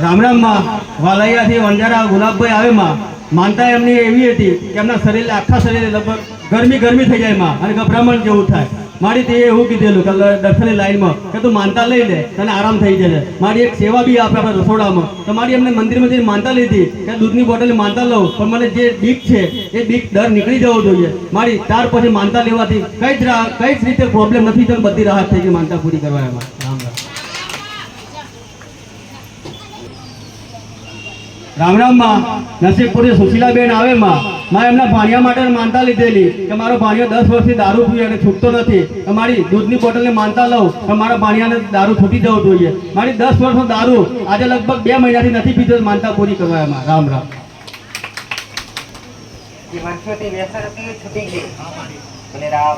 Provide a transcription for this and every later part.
રામ રામમાં વાલૈયાથી વંજારા ગુલાબભાઈ આવે માં. માનતા એમની એવી હતી કે એમના શરીર, આખા શરીરે લગભગ ગરમી ગરમી થઈ જાય માં અને ગભરામણ જેવું થાય. મારી તે એવું કીધેલું કે દર્શનની લાઈનમાં કે તું માનતા લઈ લે તને આરામ થઈ જશે મારી એક સેવા બી આપે આપણા રસોડામાં. તો મારી એમને મંદિરમાં જઈને માનતા લીધી કે દૂધની બોટલ માનતા લઉં, પણ મને જે બીક છે, એ બીક ડર નીકળી જવો જોઈએ. મારી ત્યાર પછી માનતા લેવાથી કઈ જ કઈ જ રીતે પ્રોબ્લેમ નથી થયો બધી રાહત થઈ ગઈ માનતા પૂરી કરવા એમાં. રામ રામ. રામ રામમાં નસીબપુરી સુશીલાબેન આવે માં માં એમના ભાણિયા માટે માનતા લીધેલી કે મારો ભાણિયો દસ વર્ષથી દારૂ પીએ અને છૂટતો નથી. તો મારી દૂધની બોટલને માનતા લઉં તો મારા ભાણિયાને દારૂ છૂટી જવું જોઈએ. મારી દસ વર્ષનો દારૂ આજે લગભગ બે મહિનાથી નથી પીધો માનતા પૂરી કરવા એમાં. રામ રામ. છૂટી ગઈ. રામ.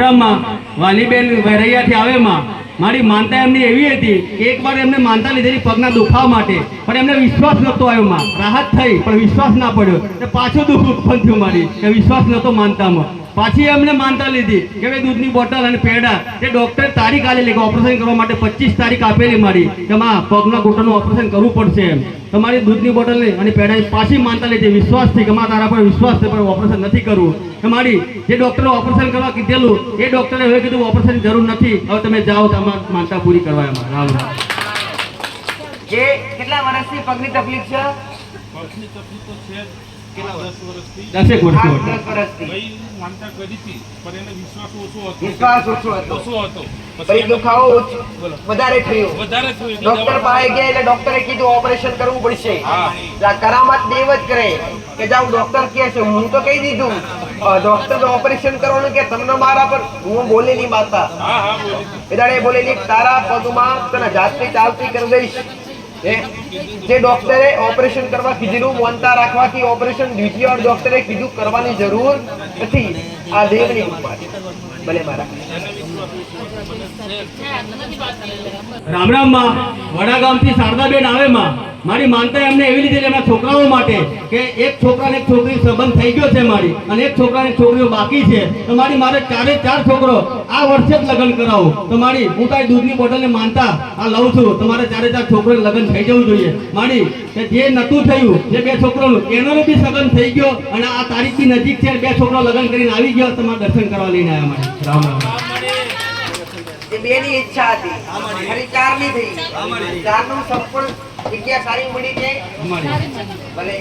રામમાં વાલીબેન વેરૈયાથી આવે માં મારી માનતા એમની એવી હતી કે એકવાર એમને માનતા લીધેલી પગના દુખાવા માટે, પણ એમને વિશ્વાસ નહોતો આવ્યો માં રાહત થઈ, પણ વિશ્વાસ ના પડ્યો. પાછું દુઃખ ઉત્પન્ન થયું મારી, કે વિશ્વાસ નહોતો માનતામાં. પાછી એમને માનતા લીધી કે ભાઈ દૂધની બોટલ અને પેડા એ ડોક્ટરે તારીખ આલેલી કે ઓપરેશન કરવા માટે પચીસ તારીખ આપેલી મારી કે માં પગના ઘૂંટણનું ઓપરેશન કરવું પડશે એમ. તમારી દૂધની બોટલ અને પેડા પાછી માનતા લીધી વિશ્વાસથી કે માં તારા પર વિશ્વાસ છે પણ ઓપરેશન નથી કરવું. કે મારી જે ડોક્ટરે ઓપરેશન કરવા કીધેલું એ ડોક્ટરે હવે કીધું ઓપરેશનની જરૂર નથી. હવે તમે જાઓ તમારી માનતા પૂરી કરવા એમાં. રામ રામ. જે કેટલા વર્ષથી પગની તકલીફ છે? પગની તકલીફ તો છે દસેક વર્ષ વર્ષથી? માનતા કરી પણ એને વિશ્વાસ ઓછો હતો. વિશ્વાસ ઓછો હતો. ઓછો હતો. પછી પછી દુખાવો વધારે થયો. વધારે થયું ડોક્ટર પાસે ગયા એટલે ડોક્ટરે કીધું ઓપરેશન કરવું પડશે. હા. એટલે કરામત દેવ જ કરે. કે જાવ ડોક્ટર કહે છે હું તો કહી દીધું. ડોક્ટર ઓપરેશન કરવાનું કે તમને મારા પર હું બોલેલી માતા. હા હા બોલી. એ દાડે બોલેલી તારા પગમાં તને જાતથી ચાલતી કરી દઈશ? જે ડોક્ટરે ઓપરેશન કરવા કીધેલું, મોનતા રાખવાથી ઓપરેશન બીજી ડોક્ટરે કીધું, કરવાની જરૂર નથી. આ દેવની કૃપા ભલે મારા. રામ રામમાં વડાગામથી શારદાબેન આવે માં. મારી માનતા એમને એવી રીતે એમના છોકરાઓ માટે કે એક છોકરાને એક છોકરી સંબંધ થઈ ગયો છે મારી અને એક છોકરાને એક છોકરીઓ બાકી છે. તો મારી મારે ચારે ચાર છોકરો આ વર્ષે જ લગ્ન કરાવો. તો મારી, હું તારી દૂધની બોટલને માનતા આ લઉં છું. તમારે ચારે ચાર છોકરો લગ્ન થઈ જવું જોઈએ. મારી, કે જે નતું થયું, જે બે છોકરોનું, એનો બી સગન થઈ ગયો અને આ તારીખની નજીક છે બે છોકરો લગ્ન કરીને આવી ગયો તમારા દર્શન કરવા લઈને આવ્યા મારે. રામ રામ. એ બેની ઈચ્છા હતી. ખરી ચારની થઈ. ચારનું સંપૂર્ણ જગ્યા સારી મળી છે ભલે.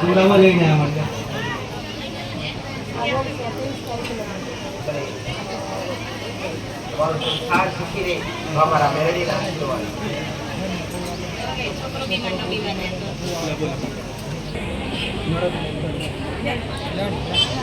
સુરામાં લઈને આવ્યા મારી સુખી રહે અમારા મેરડીના આશીર્વાદ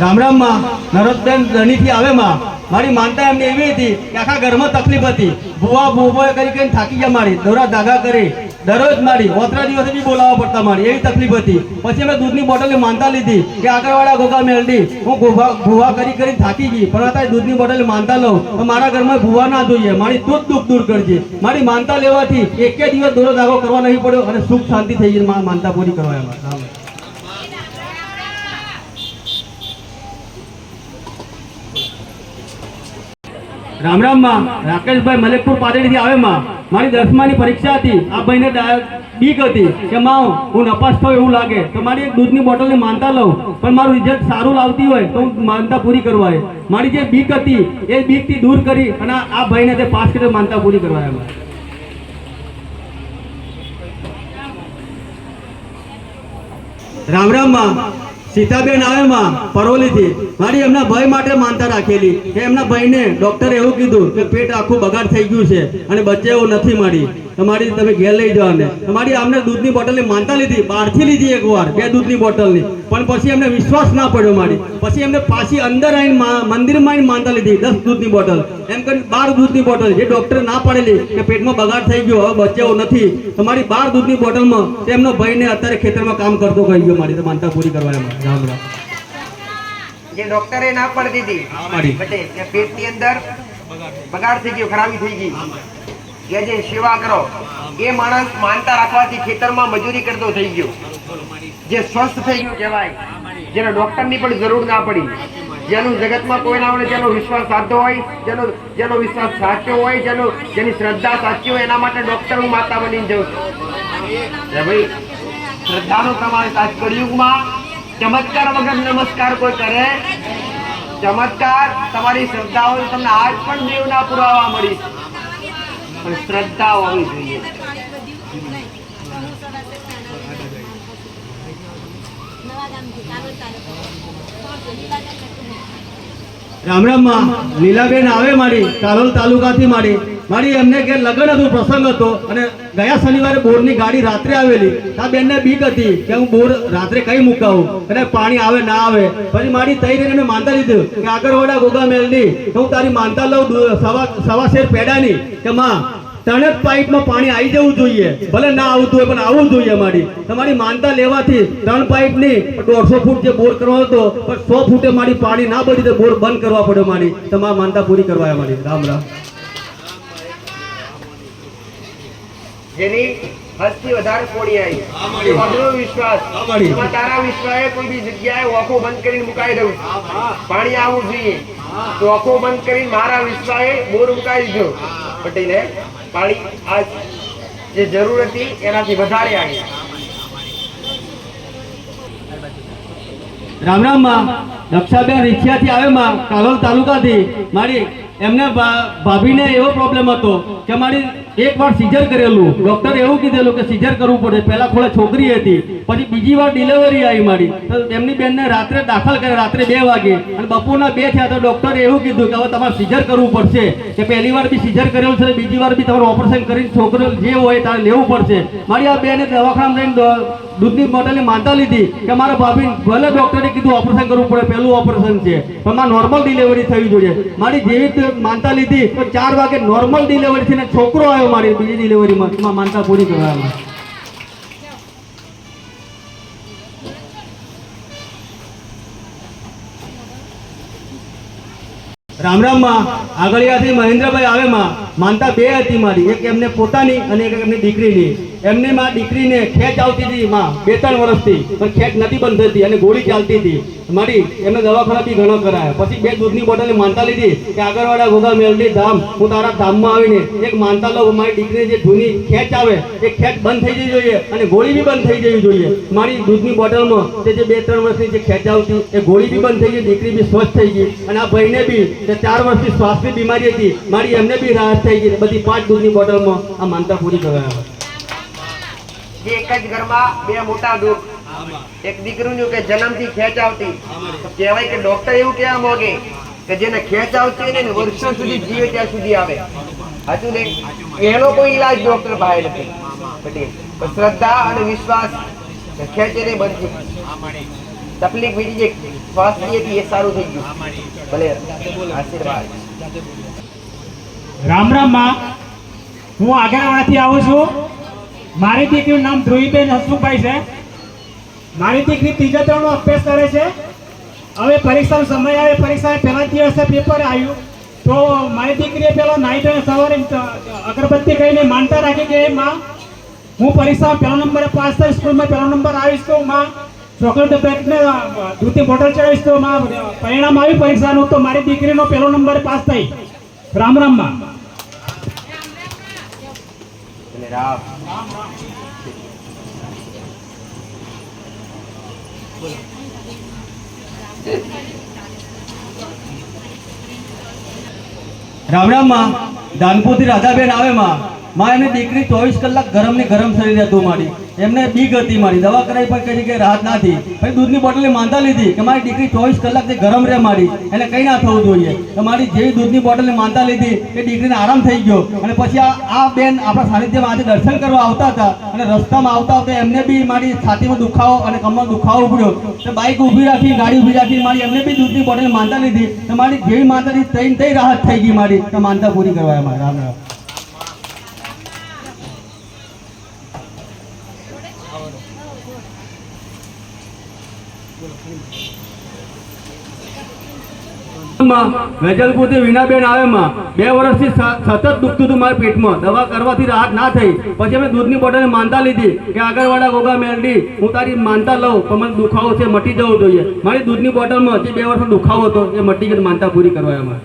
રામ રામમાં, નરોત્તમ ધણીથી આવે માં. મારી માનતા એમને એવી હતી કે આખા ઘરમાં તકલીફ હતી. ભૂવા ભૂવો કરી કરીને થાકી ગયા મારી. દોરા ધાગા કરી. દરરોજ મારી. ઓતરા દિવસે બી બોલાવવા પડતા મારી. એવી તકલીફ હતી. પછી અમે દૂધની બોટલ માનતા લીધી કે આગળવાળા ગોગા મેળડી હું ગોભા ભૂવા કરી કરીને થાકી ગઈ. પણ અત્યારે દૂધની બોટલ માનતા લઉં. તો મારા ઘરમાં ભૂવા ના જોઈએ. મારી તું દુઃખ દૂર કરજે. મારી માનતા લેવાથી એકે દિવસ દોરો ધાગો કરવા નહીં પડ્યો અને સુખ શાંતિ થઈ ગઈ. મા- માનતા પૂરી કરવા એમાં રામ રામ. માં રાકેશભાઈ મલેકપુર પાદરીથી આવે માં મારી દસમાની પરીક્ષા હતી. આ ભાઈને બીક હતી કે માં હું નપાસ થયો એવું લાગે. તો મારી એક દૂધની બોટલની માનતા લઉં. પણ મારું રિઝલ્ટ સારું લાવતી હોય તો હું માનતા પૂરી કરવાય. મારી જે બીક હતી, એ બીકથી દૂર કરી અને આ ભાઈને તે પાસ કરી માનતા પૂરી કરવા એમાં. રામ રામમાં સીતાબેન આવે માં પરોલીથી. મારી એમના ભાઈ માટે માનતા રાખેલી. કે એમના ભાઈને ડોક્ટરે એવું કીધું કે પેટ આખું બગાડ થઈ ગયું છે અને બચ્ચે એવું નથી મારી તમારી તમે ઘેર લઈ જાઓ ને તમારી અમને દૂધની બોટલની માનતા લીધી બહારથી લીધી એકવાર બે દૂધની બોટલની. પણ પછી એમને વિશ્વાસ ના પડ્યો મારી. પછી એમને પાછી અંદર આવીને મંદિરમાં આવીને માનતા લીધી દસ દૂધની બોટલ. એમ કરીને બાર દૂધની બોટલ. જે ડૉક્ટરે ના પાડેલી કે પેટમાં બગાડ થઈ ગયો હવે બચ્ચે નથી. તમારી બાર દૂધની બોટલમાં તેમનો ભાઈને અત્યારે ખેતરમાં કામ કરતો કહી ગયો મારી માનતા પૂરી કરવા એમાં. રામ રામ. જે ડોક્ટરે ના પાડી દીધી પેટની અંદર બગાડ થઈ ગયો ખરાબી થઈ ગઈ. કે જે સેવા કરો, એ માણસ માનતા રાખવાથી ખેતરમાં મજૂરી કરતો થઈ ગયો. જે સ્વસ્થ થઈ ગયું કહેવાય. જેને ડોક્ટરની પણ જરૂર ના પડી. જેનું જગતમાં કોઈ ના હોય, જેનો વિશ્વાસ સાચો હોય, જેનો જેનો વિશ્વાસ સાચો હોય, જેનો જેની શ્રદ્ધા સાચી હોય, એના માટે ડોક્ટર હું માતા બની જઉં છું. ભાઈ, શ્રદ્ધાનો પ્રમાણ આજ કળિયુગમાં ચમત્કાર વગર નમસ્કાર કોઈ કરે? ચમત્કાર, તમારી શ્રદ્ધા હોય તમને આજ પણ દેવના પુરાવા મળી. પણ શ્રદ્ધા હોવી જોઈએ. રામ રામમાં લીલાબેન આવે મારી કાલોલ તાલુકાથી મારી. મારી એમને કે લગ્ન હતું, પ્રસંગ હતો, અને ગયા શનિવારે બોરની ગાડી રાત્રે આવેલી. આ બેનને બીક હતી કે હું બોર રાત્રે કઈ મુકાવું? અને પાણી આવે, ના આવે. પછી મારી તૈયારી એને માનતા લીધું કે આગળ વડા ગોગા મેલની. હું તારી માનતા લઉં સવા સવા શેર પેડાની કે માં ત્રણે જ પાઇપમાં પાણી આવી જવું જોઈએ. ભલે ના આવતું હોય, પણ આવવું જોઈએ મારી. તમારી માનતા લેવાથી ત્રણ પાઇપની દોઢસો ફૂટ જે બોર કરવાનો હતો, પણ સો ફૂટે મારી પાણી ના તો બોર બંધ કરવા પડ્યો મારી. તમારી માનતા પૂરી કરવા મારી. રામ રામ. જેની હસ્તી વધારે કોડી આવી. મળી. વિશ્વાસ. એમાં તારા વિશ્વાસે કોઈ બી જગ્યાએ ઓખો બંધ કરીને મુકાઈ દઉં. પાણી આવવું જોઈએ. તો ઓખો બંધ કરીને મારા વિશ્વાસે બોર મુકાઈ દીધો. પટેલે પાણી આ જે જરૂર હતી એનાથી વધારે આવી. રામ રામમાં. રક્ષાબેન રિક્ષાથી આવે માં કાલોલ તાલુકાથી. મારી એમને ભા- ભાભીને એવો પ્રોબ્લેમ હતો કે મારી એક વાર સીઝર કરેલું. ડોક્ટરે એવું કીધેલું કે સીઝર કરવું પડે. પહેલા ખોળે છોકરી હતી. પછી બીજી વાર ડિલિવરી આવી મારી. તો એમની બેનને રાત્રે દાખલ કરે રાત્રે બે વાગે. અને બપોરના બે થયા તો ડોક્ટરે એવું કીધું કે હવે તમારે સીઝર કરવું પડશે. કે પહેલી વાર બી સીઝર કરેલું છે બીજી વાર બી તમારું ઓપરેશન કરીને છોકરો જે હોય તારે લેવું પડશે. મારી આ બેને દવાખાના જઈને દો- દૂધની બોટલની માનતા લીધી કે મારા ભાભી ભલે ડૉક્ટરે કીધું ઓપરેશન કરવું પડે, પહેલું ઓપરેશન છે. પણ મારે નોર્મલ ડિલિવરી થવી જોઈએ. મારી જેવી માનતા લીધી, તો ચાર વાગે નોર્મલ ડિલિવરી થઈને છોકરો આવ્યો મારી બીજી ડિલિવરીમાં માનતા પૂરી કરવામાં. રામ રામમાં. આગળિયાથી મહેન્દ્રભાઈ આવે માં. માનતા બે હતી મારી. એક એમને પોતાની અને એક એમની દીકરીની. એમની માં દીકરીને ખેંચ આવતી હતી માં બે ત્રણ વર્ષથી, પણ ખેંચ નથી બંધ થતી અને ગોળી ચાલતી હતી. મારી, એમને દવાખાના બી ઘણો કરાયા. પછી બે દૂધની બોટલ માનતા લીધી કે આગળવાળા ગોગા મેલડી ધામ, હું તારા ધામમાં આવીને એક માનતા લઉં, મારી દીકરીને જે જૂની ખેંચ આવે, એ ખેંચ બંધ થઈ જવી જોઈએ અને ગોળી બી બંધ થઈ જવી જોઈએ. મારી દૂધની બોટલમાં તે જે બે ત્રણ વર્ષની જે ખેંચ આવતી, એ ગોળી બી બંધ થઈ ગઈ, દીકરી બી સ્વસ્થ થઈ ગઈ. અને આ ભાઈને બી, જે ચાર વર્ષથી શ્વાસની બીમારી હતી, મારી એમને બી રાહત થઈ ગઈ બધી પાંચ દૂધની બોટલમાં આ માનતા પૂરી કરાયા. જે એક જ ઘરમાં બે મોટા દુઃખ. એક દીકરીનું કે જન્મથી ખેંચ આવતી કહેવાય કે ડોક્ટર એવું કહેવા માંગે કે જેને ખેંચ આવતી હોય ને વર્ષો સુધી જીવે ત્યાં સુધી આવે. સાચું ને એનો કોઈ ઈલાજ ડોક્ટર પાસે નથી. શ્રદ્ધા અને વિશ્વાસ ખેંચે નહીં ગઈ. તકલીફ બીજી જે શ્વાસની હતી એ સારું થઈ ગયું. ભલે. આશીર્વાદ. રામ રામમાં. હું આગળવાડાથી આવું છું. મારી દીકરીનું નામ ધ્રુવીબેન હસમુખભાઈ છે. મારી દીકરી ત્રીજા ધોરણનો અભ્યાસ કરે છે. હવે પરીક્ષાનો સમય આવે પરીક્ષા પહેલા દિવસે પેપર આવ્યું. તો મારી દીકરીએ પેલો નાઈટ અને સવારે અગરબત્તી કહીને માનતા રાખી કે માં, હું પરીક્ષામાં પહેલો નંબર પાસ થઈ સ્કૂલમાં પહેલો નંબર આવીશ તો, માં, ચોકલેટ પેકને દૂધી બોટલ ચડાવીશ તો, માં, પરિણામ આવ્યું પરીક્ષાનું, તો મારી દીકરીનો પહેલો નંબર પાસ થઈ. રામ રામમાં અને રામ રામ રામમાં દાનપુરથી રાધાબેન આવે માં. માં એની દીકરી ચોવીસ કલાક ગરમ ને ગરમ શરીર હતું મારી એમને બીક હતી મારી. દવા કરાવી પણ કઈ કે રાહત નથી પછી દૂધની બોટલે માનતા લીધી કે મારી દીકરી ચોવીસ કલાકથી ગરમ રહે મારી. એને કઈ ના થવું જોઈએ. તો મારી જેવી દૂધની બોટલે માનતા લીધી કે દીકરીને આરામ થઈ ગયો. અને પછી આ બેન આપણા સાનિધ્યમાં આજે દર્શન કરવા આવતા હતા. અને રસ્તામાં આવતા આવતા એમને બી મારી છાતીમાં દુખાવો અને કમરમાં દુખાવો ઉપડ્યો તો બાઇક ઊભી રાખી, ગાડી ઊભી રાખી, મારી એમને બી દૂધની બોટલ માનતા લીધી. તો મારી જેવી માનતા લીધી તઈ રાહત થઈ ગઈ મારી. તો માનતા પૂરી કરવા મારા. રામ રામ. વેજલપુરથી વિનાબેન આવે માં બે વર્ષથી સતત દુખતું હતું મારા પેટમાં. દવા કરવાથી રાહત ના થઈ. પછી અમે દૂધની બોટલ માનતા લીધી કે આગળવાળા ગોગા મેલડી, હું તારી માનતા લઉં, પણ મને દુખાવો છે, મટી જવું જોઈએ. મારી દૂધની બોટલમાં જે બે વર્ષનો દુખાવો હતો, એ મટી ગયો માનતા પૂરી કરવા એમાં.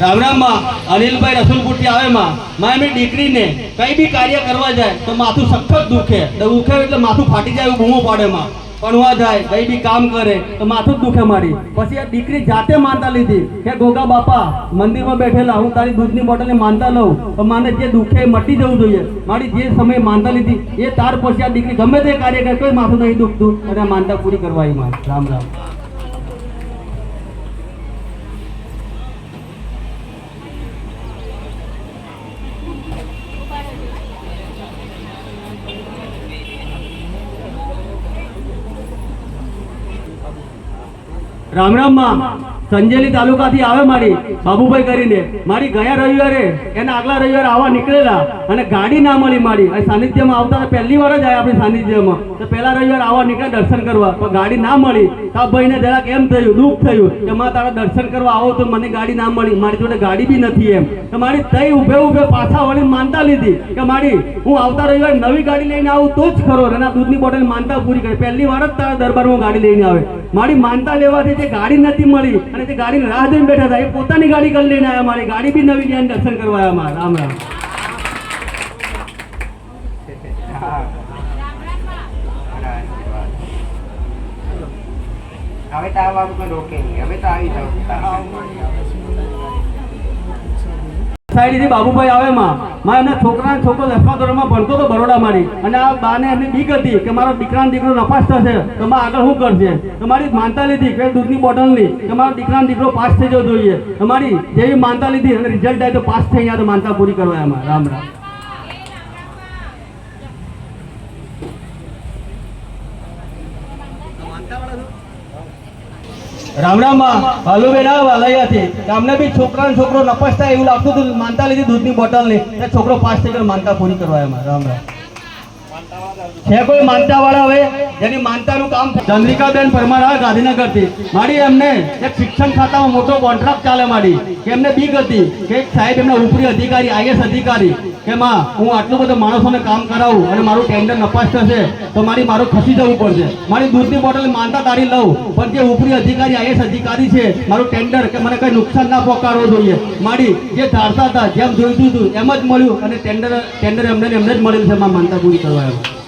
રામ રામમાં અનિલભાઈ રસુલપુરથી આવે માં માં એમની દીકરીને કઈ બી કાર્ય કરવા જાય, તો માથું સખત દુખે. દુખે એટલે માથું ફાટી જાય એવું બૂમો પાડે માં ભણવા જાય કઈ બી કામ કરે, તો માથું દુખે મારી. પછી આ દીકરી જાતે માનતા લીધી કે, ગોગા બાપા, મંદિરમાં બેઠેલા, હું તારી દૂધની બોટલને માનતા લઉં, તો મને જે દુખે મટી જવું જોઈએ. મારી જે સમયે માનતા લીધી, એ તાર પછી આ દીકરી ગમે તે કાર્ય કરે કોઈ માથું નહીં દુખતું. અને માનતા પૂરી કરવા એ માં રામ રામ. રામ રામમાં સંજેલી તાલુકાથી આવે મારી બાબુભાઈ કરીને. મારી ગયા રવિવારે એના આગલા રવિવારે આવવા નીકળેલા અને ગાડી ના મળી મારી. સાનિધ્યમાં આવતા પહેલી વાર જ આવ્યા આપણી સાનિધ્યમાં. તો પહેલા રવિવારે આવવા નીકળ્યા દર્શન કરવા. પણ ગાડી ના મળી. તો ભાઈને જરાક એમ થયું, દુઃખ થયું કે માં, તારા દર્શન કરવા આવો તો મને ગાડી ના મળી. મારી જોડે ગાડી બી નથી એમ. તો મારી તઈ ઉભે ઉભે પાછા વળી માનતા લીધી કે મારી, હું આવતા રવિવારે નવી ગાડી લઈને આવું તો જ ખરો. અને દૂધની બોટલ માનતા પૂરી કરી. પહેલી વાર જ તારા દરબારમાં ગાડી લઈને આવે. મારી માનતા લેવાથી તે ગાડી નથી મળી. અને તે ગાડીની રાહ જોઈને બેઠા હતા. એ પોતાની ગાડી કરી લઈને આવ્યા મારી. ગાડી બી નવી લઈને દર્શન કરવા આવ્યા મારા. રામ રામ. હવે તો આવવાનું કોઈ રોકે નહીં. હવે તો આવી જાવ સાઈડથી બાબુભાઈ આવે માં માં એમના છોકરા છોકરો દસમા ધોરણમાં ભણતો હતો બરોડા મારી. અને આ બાને એમની બીક હતી કે મારો દીકરાનો દીકરો નપાસ થશે, તો માં આગળ શું કરશે? તો મારી માનતા લીધી કે દૂધની બોટલની, કે મારો દીકરાનો દીકરો પાસ થઈ જવો જોઈએ. તમારી જેવી માનતા લીધી અને રિઝલ્ટ આવે તો પાસ થઈ ગયા તો માનતા પૂરી કરવા એમાં. રામ રામ. રામ રામમાં ભાલુબેન આવે વાલૈયાથી અમને બી છોકરા છોકરો નપસતા એવું લાગતું હતું માનતા લીધી દૂધની બોટલની. તે છોકરો પાસ થઈ ગયો માનતા પૂરી કરવા એમાં. રામ રામ. છે કોઈ માનતા વાળા હવે? જેની માનતાનું કામ? ચંદ્રિકાબેન પરમાર આવે ગાંધીનગરથી. મારી એમને એક શિક્ષણ ખાતામાં મોટો કોન્ટ્રાક્ટ ચાલે મારી, કે એમને બીક હતી, કે એક સાહેબ એમના ઉપરી અધિકારી, આઈએસ અધિકારી, કે માં, હું આટલું બધું માણસોને કામ કરાવું અને મારું ટેન્ડર નપાસ થશે, તો મારી મારું ખસી જવું પડશે. મારી દૂધની બોટલ માનતા તારી લઉં, પણ જે ઉપરી અધિકારી, આઈએસ અધિકારી છે, મારું ટેન્ડર કે મને કઈ નુકસાન ના પહોંચાડવું જોઈએ. મારી જે ધારતા હતા, જેમ જોઈતું હતું એમ જ મળ્યું અને ટેન્ડર ટેન્ડર એમને એમને જ મળ્યું છે માનતા પૂરી કરવા એમાં